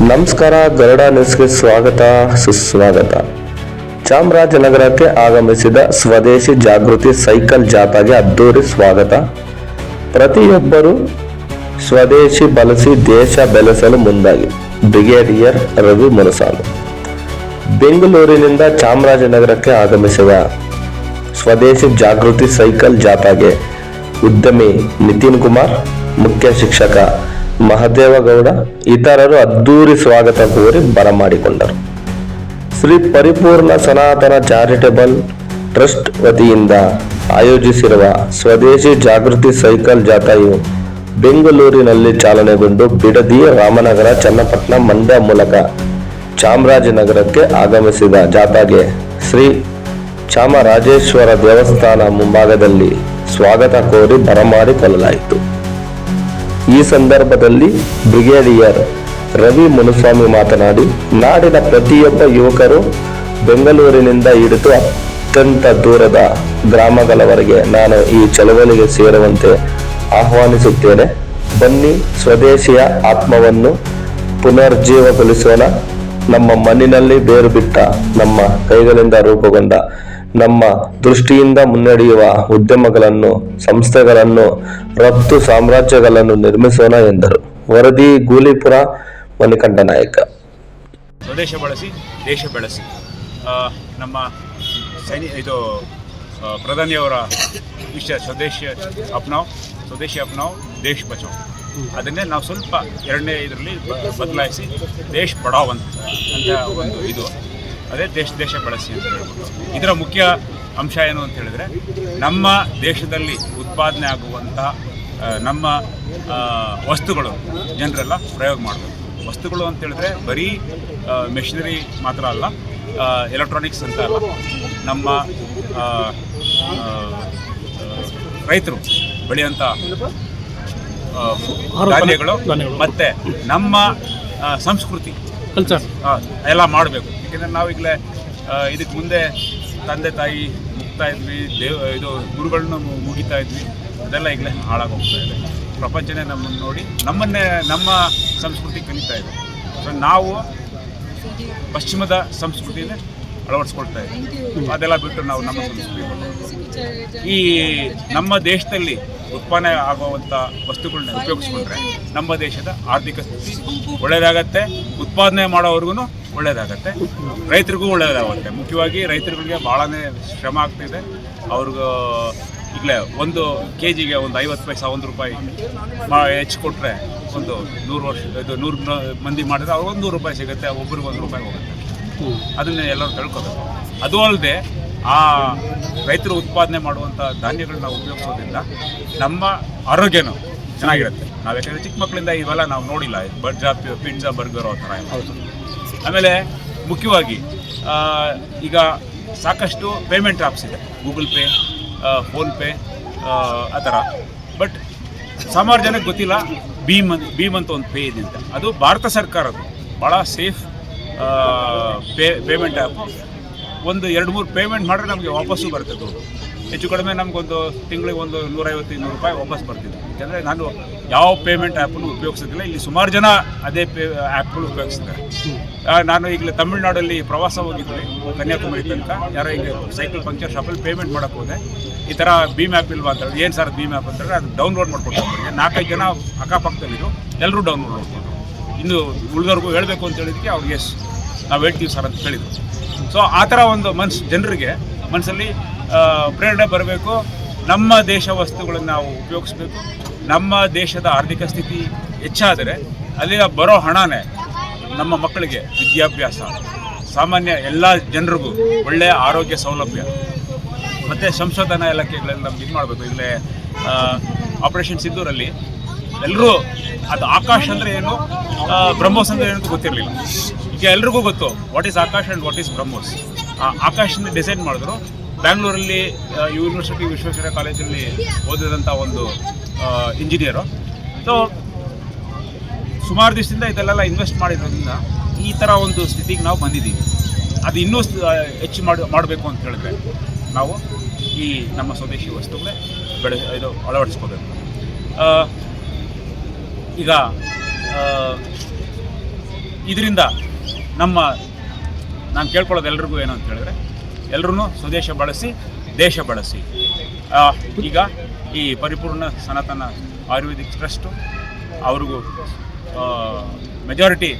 ನಮಸ್ಕಾರ, ಗರುಡ ನ್ಯೂಸ್ಗೆ ಸ್ವಾಗತ, ಸುಸ್ವಾಗತ. ಚಾಮರಾಜನಗರಕ್ಕೆ ಆಗಮಿಸಿದ ಸ್ವದೇಶಿ ಜಾಗೃತಿ ಸೈಕಲ್ ಜಾಥಾಗೆ ಅದ್ದೂರಿ ಸ್ವಾಗತ. ಪ್ರತಿಯೊಬ್ಬರು ಸ್ವದೇಶಿ ಬಳಸಿ ದೇಶ ಬೆಳೆಸಲು ಮುಂದಾಗಿ. ಬ್ರಿಗೇಡಿಯರ್ ರವಿ ಮುನಸಾಲು ಬೆಂಗಳೂರಿನಿಂದ ಚಾಮರಾಜನಗರಕ್ಕೆ ಆಗಮಿಸಿದ ಸ್ವದೇಶಿ ಜಾಗೃತಿ ಸೈಕಲ್ ಜಾಥಾಗೆ ಉದ್ಯಮಿ ನಿತಿನ್ ಕುಮಾರ್, ಮುಖ್ಯ ಶಿಕ್ಷಕ ಮಹದೇವಗೌಡ, ಇತರರು ಅದ್ದೂರಿ ಸ್ವಾಗತ ಕೋರಿ ಬರಮಾಡಿಕೊಂಡರು. ಶ್ರೀ ಪರಿಪೂರ್ಣ ಸನಾತನ ಚಾರಿಟಬಲ್ ಟ್ರಸ್ಟ್ ವತಿಯಿಂದ ಆಯೋಜಿಸಿರುವ ಸ್ವದೇಶಿ ಜಾಗೃತಿ ಸೈಕಲ್ ಜಾಥಾಯು ಬೆಂಗಳೂರಿನಲ್ಲಿ ಚಾಲನೆಗೊಂಡು ಬಿಡದಿ ರಾಮನಗರ, ಚನ್ನಪಟ್ಟಣ, ಮಂಡ್ಯ ಮೂಲಕ ಚಾಮರಾಜನಗರಕ್ಕೆ ಆಗಮಿಸಿದ ಜಾಥಾಗೆ ಶ್ರೀ ಚಾಮರಾಜೇಶ್ವರ ದೇವಸ್ಥಾನ ಮುಂಭಾಗದಲ್ಲಿ ಸ್ವಾಗತ ಕೋರಿ ಬರಮಾಡಿಕೊಳ್ಳಲಾಯಿತು. ಈ ಸಂದರ್ಭದಲ್ಲಿ ಬ್ರಿಗೇಡಿಯರ್ ರವಿ ಮುನುಸ್ವಾಮಿ ಮಾತನಾಡಿ, ನಾಡಿನ ಪ್ರತಿಯೊಬ್ಬ ಯುವಕರು ಬೆಂಗಳೂರಿನಿಂದ ಹಿಡಿದು ಅತ್ಯಂತ ದೂರದ ಗ್ರಾಮಗಳವರೆಗೆ ನಾನು ಈ ಚಳವಳಿಗೆ ಸೇರುವಂತೆ ಆಹ್ವಾನಿಸುತ್ತೇನೆ. ಬನ್ನಿ, ಸ್ವದೇಶಿಯ ಆತ್ಮವನ್ನು ಪುನರ್ಜೀವಗೊಳಿಸೋಣ ನಮ್ಮ ಮಣ್ಣಿನಲ್ಲಿ ಬೇರು ಬಿಟ್ಟ ನಮ್ಮ ಕೈಗಳಿಂದ ರೂಪುಗೊಂಡ ನಮ್ಮ ದೃಷ್ಟಿಯಿಂದ ಮುನ್ನಡೆಯುವ ಉದ್ಯಮಗಳನ್ನು, ಸಂಸ್ಥೆಗಳನ್ನು, ರಫ್ತು ಸಾಮ್ರಾಜ್ಯಗಳನ್ನು ನಿರ್ಮಿಸೋಣ ಎಂದರು. ವರದಿ ಗೂಲಿಪುರ ಮಣಿಕಂಠ ನಾಯಕ. ಸ್ವದೇಶ ಬಳಸಿ, ದೇಶ ಬೆಳೆಸಿ. ನಮ್ಮ ಸೈನಿ, ಇದು ಪ್ರಧಾನಿಯವರ ವಿಷಯ, ಸ್ವದೇಶ ಅಪ್ನಾವ್, ಸ್ವದೇಶಿ ಅಪ್ನಾವ್, ದೇಶ್ ಬಚಾವ್. ಅದನ್ನೇ ನಾವು ಸ್ವಲ್ಪ ಎರಡನೇ ಇದರಲ್ಲಿ ಬದಲಾಯಿಸಿ, ದೇಶ್ ಅಂತ ಅಂತ ಒಂದು ಇದು. ಅದೇ ದೇಶ ದೇಶ ಬಳಸಿ ಅಂತ ಹೇಳ್ಬೋದು. ಇದರ ಮುಖ್ಯ ಅಂಶ ಏನು ಅಂತ ಹೇಳಿದ್ರೆ ನಮ್ಮ ದೇಶದಲ್ಲಿ ಉತ್ಪಾದನೆ ಆಗುವಂಥ ನಮ್ಮ ವಸ್ತುಗಳು ಜನರೆಲ್ಲ ಪ್ರಯೋಗ ಮಾಡಬೇಕು. ವಸ್ತುಗಳು ಅಂತ ಹೇಳಿದ್ರೆ ಬರೀ ಮೆಷಿನರಿ ಮಾತ್ರ ಅಲ್ಲ ಎಲೆಕ್ಟ್ರಾನಿಕ್ಸ್ ಅಂತ ಅಲ್ಲ. ನಮ್ಮ ರೈತರು ಬೆಳೆಯುವಂಥ ಧಾನ್ಯಗಳು ಮತ್ತು ನಮ್ಮ ಸಂಸ್ಕೃತಿ. ಎಲ್ಲ ಮಾಡಬೇಕು. ಯಾಕೆಂದರೆ ನಾವೀಗಲೇ ಇದಕ್ಕೆ ಮುಂದೆ ತಂದೆ, ತಾಯಿ ಮುಗ್ತಾ ಇದ್ವಿ, ದೇವ್, ಇದು ಗುರುಗಳನ್ನ ಮುಗಿತಾ ಇದ್ವಿ. ಅದೆಲ್ಲ ಈಗಲೇ ಹಾಳಾಗೋಗ್ತಾ ಇದೆ. ಪ್ರಪಂಚನೇ ನಮ್ಮನ್ನು ನೋಡಿ, ನಮ್ಮನ್ನೇ, ನಮ್ಮ ಸಂಸ್ಕೃತಿ ಕಲಿತಾ ಇದೆ. ಸೊ ನಾವು ಪಶ್ಚಿಮದ ಸಂಸ್ಕೃತಿನೇ ಅಳವಡಿಸ್ಕೊಳ್ತಾ ಇದ್ದೀವಿ. ಅದೆಲ್ಲ ಬಿಟ್ಟು ನಾವು ನಮ್ಮ ಸಂಸ್ಕೃತಿ. ಈ ನಮ್ಮ ದೇಶದಲ್ಲಿ ಉತ್ಪನ್ನ ಆಗುವಂಥ ವಸ್ತುಗಳನ್ನ ಉಪಯೋಗಿಸ್ಕೊಂಡ್ರೆ ನಮ್ಮ ದೇಶದ ಆರ್ಥಿಕ ಸ್ಥಿತಿ ಒಳ್ಳೆಯದಾಗತ್ತೆ, ಉತ್ಪಾದನೆ ಮಾಡೋವ್ರಿಗೂ ಒಳ್ಳೆಯದಾಗತ್ತೆ, ರೈತರಿಗೂ ಒಳ್ಳೆಯದಾಗುತ್ತೆ. ಮುಖ್ಯವಾಗಿ ರೈತರುಗಳಿಗೆ ಭಾಳನೇ ಶ್ರಮ ಆಗ್ತಿದೆ. ಅವ್ರಿಗೂ ಈಗಲೇ ಒಂದು ಕೆ ಜಿಗೆ ಒಂದು ಐವತ್ತು ಪೈಸಾ, ಒಂದು ರೂಪಾಯಿ ಮಾ ಹೆಚ್ಚು ಕೊಟ್ಟರೆ ಒಂದು ನೂರು ವರ್ಷ, ಇದು ನೂರು ಮಂದಿ ಮಾಡಿದ್ರೆ ಅವ್ರಿಗೆ ಒಂದು ನೂರು ರೂಪಾಯಿ ಸಿಗುತ್ತೆ ಒಬ್ರಿಗೆ ಒಂದು ರೂಪಾಯಿ ಹೋಗುತ್ತೆ. ಅದನ್ನೇ ಎಲ್ಲರೂ ತಿಳ್ಕೊಬೇಕು. ಅದು ಅಲ್ಲದೆ ಆ ರೈತರು ಉತ್ಪಾದನೆ ಮಾಡುವಂಥ ಧಾನ್ಯಗಳನ್ನ ಉಪಯೋಗಿಸೋದ್ರಿಂದ ನಮ್ಮ ಆರೋಗ್ಯನೂ ಚೆನ್ನಾಗಿರುತ್ತೆ. ನಾವು ಯಾಕಂದರೆ ಚಿಕ್ಕ ಮಕ್ಕಳಿಂದ ಇವೆಲ್ಲ ನಾವು ನೋಡಿಲ್ಲ. ಬರ್ಜಾ ಪಿಜ್ಜಾ ಬರ್ಗರ್ ಆ ಥರ ಆಮೇಲೆ ಮುಖ್ಯವಾಗಿ ಈಗ ಸಾಕಷ್ಟು ಪೇಮೆಂಟ್ ಆ್ಯಪ್ಸ್ ಇದೆ. ಗೂಗಲ್ ಪೇ ಫೋನ್ಪೇ ಆ ಥರ. ಬಟ್ ಸುಮಾರು ಜನಕ್ಕೆ ಗೊತ್ತಿಲ್ಲ ಭೀಮ್ ಅಂತ ಭೀಮ್ ಅಂತ ಒಂದು ಪೇ ಇದೆ ಅಂತ. ಅದು ಭಾರತ ಸರ್ಕಾರದ್ದು. ಭಾಳ ಸೇಫ್ ಪೇ ಪೇಮೆಂಟ್ ಆ್ಯಪು ಒಂದು ಎರಡು ಮೂರು ಪೇಮೆಂಟ್ ಮಾಡಿದ್ರೆ ನಮಗೆ ವಾಪಸ್ಸು ಬರುತ್ತೆ ಹೆಚ್ಚು ಕಡಿಮೆ ನಮಗೊಂದು ತಿಂಗಳಿಗೆ ಒಂದು ನೂರೈವತ್ತು, ಇನ್ನೂರು ರೂಪಾಯಿ ವಾಪಸ್ ಬರ್ತಿದೆ. ಯಾಕಂದರೆ ನಾನು ಯಾವ ಪೇಮೆಂಟ್ ಆ್ಯಪನ್ನು ಉಪಯೋಗಿಸೋದಿಲ್ಲ, ಇಲ್ಲಿ ಸುಮಾರು ಜನ ಅದೇ ಪೇ ಆ್ಯಪ್ಗಳು ಉಪಯೋಗಿಸ್ತಾರೆ. ನಾನು ಈಗಲೇ ತಮಿಳ್ನಾಡಲ್ಲಿ ಪ್ರವಾಸ ಹೋಗಿದ್ದೆ ಕನ್ಯಾಕುಮಾರಿ ತನಕ. ಯಾರೋ ಈಗ ಸೈಕಲ್ ಪಂಕ್ಚರ್ ಶಾಪಲ್ಲಿ ಪೇಮೆಂಟ್ ಮಾಡೋಕ್ಕೆ ಹೋದೆ. ಈ ಥರ ಭೀಮ್ ಆ್ಯಪ್ ಇಲ್ವಾ ಅಂತ ಏನು ಸರ್ ಭೀಮ್ ಆ್ಯಪ್ ಅಂತಂದರೆ ಅದು ಡೌನ್ಲೋಡ್ ಮಾಡ್ಕೊಂಡು ನಾಲ್ಕೈದು ಜನ ಅಕ್ಕಪಕ್ಕದಲ್ಲಿರು ಎಲ್ಲರೂ ಡೌನ್ಲೋಡ್ ಮಾಡ್ಕೊಂಡು ಇನ್ನು ಉಳಿದವ್ರಿಗೂ ಹೇಳಬೇಕು ಅಂತ ಹೇಳಿದಕ್ಕೆ ಅವ್ರಿಗೆ ಎಸ್ ನಾವು ಹೇಳ್ತೀವಿ ಸರ್ ಅಂತ ಹೇಳಿದ್ರು ಸೊ ಆ ಥರ ಒಂದು ಮನ್ಸು, ಜನರಿಗೆ ಮನಸ್ಸಲ್ಲಿ ಪ್ರೇರಣೆ ಬರಬೇಕು. ನಮ್ಮ ದೇಶ ವಸ್ತುಗಳನ್ನು ನಾವು ಉಪಯೋಗಿಸ್ಬೇಕು. ನಮ್ಮ ದೇಶದ ಆರ್ಥಿಕ ಸ್ಥಿತಿ ಹೆಚ್ಚಾದರೆ ಅಲ್ಲಿನ ಬರೋ ಹಣನೇ ನಮ್ಮ ಮಕ್ಕಳಿಗೆ ವಿದ್ಯಾಭ್ಯಾಸ. ಸಾಮಾನ್ಯ ಎಲ್ಲ ಜನರಿಗೂ ಒಳ್ಳೆಯ ಆರೋಗ್ಯ ಸೌಲಭ್ಯ. ಮತ್ತು ಸಂಶೋಧನಾ ಇಲಾಖೆಗಳಲ್ಲಿ ನಮ್ಗೆ ಇದು ಮಾಡಬೇಕು. ಇಲ್ಲೇ ಆಪರೇಷನ್ ಸಿದ್ದೂರಲ್ಲಿ ಎಲ್ಲರೂ ಅದು ಆಕಾಶ ಅಂದರೆ ಏನು? ಬ್ರಹ್ಮೋಸ್ ಅಂದರೆ ಏನು ಗೊತ್ತಿರಲಿಲ್ಲ. ಎಲ್ರಿಗೂ ಗೊತ್ತು what is Akash and what is BrahMos ಆ, ಆಕಾಶನ ಡಿಸೈನ್ ಮಾಡಿದ್ರು. ಬ್ಯಾಂಗ್ಳೂರಲ್ಲಿ ಯೂನಿವರ್ಸಿಟಿ ವಿಶ್ವೇಶ್ವರ ಕಾಲೇಜಲ್ಲಿ ಓದಿದಂಥ ಒಂದು ಇಂಜಿನಿಯರು ಸೊ ಸುಮಾರು ದಿವಸದಿಂದ ಇದೆಲ್ಲ ಇನ್ವೆಸ್ಟ್ ಮಾಡಿರೋದ್ರಿಂದ ಈ ಥರ ಒಂದು ಸ್ಥಿತಿಗೆ ನಾವು ಬಂದಿದ್ದೀವಿ ಅದು ಇನ್ನೂ ಹೆಚ್ಚು ಮಾಡಿ, ಮಾಡಬೇಕು ಅಂತ ಹೇಳಿದ್ರೆ ನಾವು ಈ ನಮ್ಮ ಸ್ವದೇಶಿ ವಸ್ತುಗಳೇ ಬೆಳೆ, ಇದು ಅಳವಡಿಸ್ಕೋಬೇಕು. ಈಗ ಇದರಿಂದ ನಮ್ಮ ನಾನು ಕೇಳ್ಕೊಳ್ಳೋದು ಎಲ್ರಿಗೂ ಏನು ಅಂತ ಹೇಳಿದ್ರೆ ಎಲ್ಲರೂ ಸ್ವದೇಶ ಬಳಸಿ, ದೇಶ ಬಳಸಿ. ಈಗ ಈ ಪರಿಪೂರ್ಣ ಸನಾತನ ಆಯುರ್ವೇದಿಕ್ ಟ್ರಸ್ಟು ಅವ್ರಿಗೂ ಮೆಜಾರಿಟಿ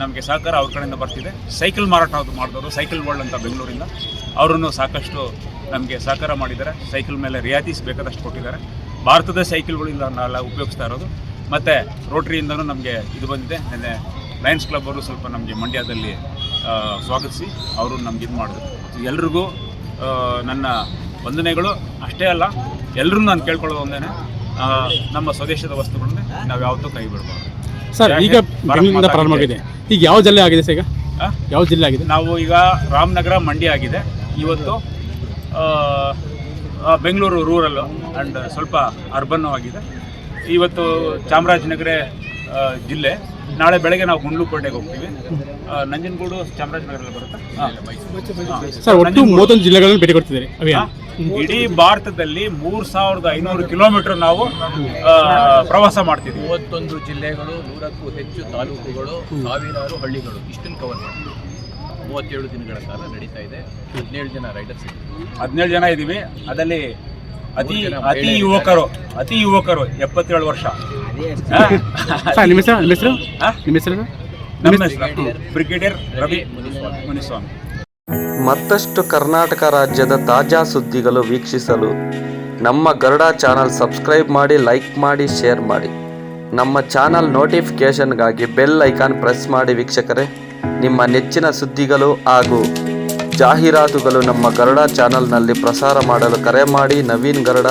ನಮಗೆ ಸಹಕಾರ ಅವ್ರ ಕಡೆಯಿಂದ ಬರ್ತಿದೆ. ಸೈಕಲ್ ಮಾರಾಟ ಮಾಡಿದವರು, ಸೈಕಲ್ ವರ್ಲ್ಡ್ ಅಂತ ಬೆಂಗಳೂರಿಂದ. ಅವರನ್ನು ಸಾಕಷ್ಟು ನಮಗೆ ಸಹಕಾರ ಮಾಡಿದ್ದಾರೆ. ಸೈಕಲ್ ಮೇಲೆ ರಿಯಾಯಿತಿ ಬೇಕಾದಷ್ಟು ಕೊಟ್ಟಿದ್ದಾರೆ. ಭಾರತದ ಸೈಕಲ್ಗಳಿಂದ ನಾವೆಲ್ಲ ಉಪಯೋಗಿಸ್ತಾ ಇರೋದು. ಮತ್ತು ರೋಟ್ರಿಯಿಂದನೂ ನಮಗೆ ಇದು ಬಂದಿದೆ. ನೆನ್ನೆ ಲಯನ್ಸ್ ಕ್ಲಬ್ ಅವರು ಸ್ವಲ್ಪ ನಮಗೆ ಮಂಡ್ಯದಲ್ಲಿ ಸ್ವಾಗತಿಸಿ ಅವರು ನಮ್ಗೆ ಇದು ಮಾಡಿದ್ರು. ಎಲ್ರಿಗೂ ನನ್ನ ವಂದನೆಗಳು. ಅಷ್ಟೇ ಅಲ್ಲ ಎಲ್ಲರೂ ನಾನು ಕೇಳ್ಕೊಳ್ಳೋದು ಒಂದೇನೆ ನಮ್ಮ ಸ್ವದೇಶದ ವಸ್ತುಗಳನ್ನೇ ನಾವು ಯಾವತ್ತೂ ಕೈ ಬಿಡಬಾರ್ದು. ಸರ್ ಈಗ ಬೆಂಗಳೂರಿನಿಂದ ಪ್ರಾರಂಭ ಆಗಿದೆ. ಈಗ ಯಾವ ಜಿಲ್ಲೆ ಆಗಿದೆ ಸರ್ ಈಗ? ಯಾವ ಜಿಲ್ಲೆ ಆಗಿದೆ? ನಾವು ಈಗ ರಾಮನಗರ ಮಂಡ್ಯ ಆಗಿದೆ. ಇವತ್ತು ಬೆಂಗಳೂರು ರೂರಲ್ ಆ್ಯಂಡ್ ಸ್ವಲ್ಪ ಅರ್ಬನ್ ಆಗಿದೆ. ಇವತ್ತು ಚಾಮರಾಜನಗರ ಜಿಲ್ಲೆ ನಾಳೆ ಬೆಳಗ್ಗೆ ನಾವು ಗುಂಡ್ಲುಪೇಟೆಗೆ ಹೋಗ್ತೀವಿ. ನಂಜನಗೂಡು ಚಾಮರಾಜನಗರಲ್ಲಿ ಬರುತ್ತೆ? ಸರ್ ಒಟ್ಟು ಮೂವತ್ತೊಂದು ಜಿಲ್ಲೆಗಳನ್ನು ಭೇಟಿ ಕೊಡ್ತಿದ್ದಾರೆ. ಇಡೀ ಭಾರತದಲ್ಲಿ ಮೂರು ಸಾವಿರದ ಐನೂರು ಕಿಲೋಮೀಟರ್ ನಾವು ಪ್ರವಾಸ ಮಾಡ್ತೀವಿ ಮೂವತ್ತೊಂದು ಜಿಲ್ಲೆಗಳು ನೂರಕ್ಕೂ ಹೆಚ್ಚು ತಾಲೂಕುಗಳು ಸಾವಿರಾರು ಹಳ್ಳಿಗಳು. ಇಷ್ಟನ್ನು ಕವರ್ ಮಾಡ್ತೀವಿ ಮೂವತ್ತೇಳು ದಿನಗಳ ಕಾಲ ನಡೀತಾ ಇದೆ. ಹದಿನೇಳು ಜನ ರೈಡರ್ಸ್ ಹದಿನೇಳು ಜನ ಇದ್ದೀವಿ ಅದರಲ್ಲಿ ಅತಿ ಅತಿ ಯುವಕರು ಅತಿ ಯುವಕರು ಎಪ್ಪತ್ತೇಳು ವರ್ಷ? ಸರ್ ನಿಮ್ಮ ಹೆಸರು? ನಿಮ್ಮ ಹೆಸರು? ಆ? ನಿಮ್ಮ ಹೆಸರು? ನಮ್ಮ ಹೆಸರು ಬ್ರಿಗೇಡಿಯರ್ ರವಿ ಮುನಿಸ್ವಾಮಿ. ಮತ್ತಷ್ಟು ಕರ್ನಾಟಕ ರಾಜ್ಯದ ತಾಜಾ ಸುದ್ದಿಗಳು ವೀಕ್ಷಿಸಲು ನಮ್ಮ ಗರುಡ ಚಾನಲ್ ಸಬ್ಸ್ಕ್ರೈಬ್ ಮಾಡಿ ಲೈಕ್ ಮಾಡಿ ಶೇರ್ ಮಾಡಿ. ನಮ್ಮ ಚಾನಲ್ ನೋಟಿಫಿಕೇಷನ್ಗಾಗಿ ಬೆಲ್ ಐಕಾನ್ ಪ್ರೆಸ್ ಮಾಡಿ ವೀಕ್ಷಕರೇ. ನಿಮ್ಮ ನೆಚ್ಚಿನ ಸುದ್ದಿಗಳು ಹಾಗೂ ಜಾಹೀರಾತುಗಳು ನಮ್ಮ ಗರುಡ ಚಾನಲ್ನಲ್ಲಿ ಪ್ರಸಾರ ಮಾಡಲು ಕರೆ ಮಾಡಿ. Naveen Garuda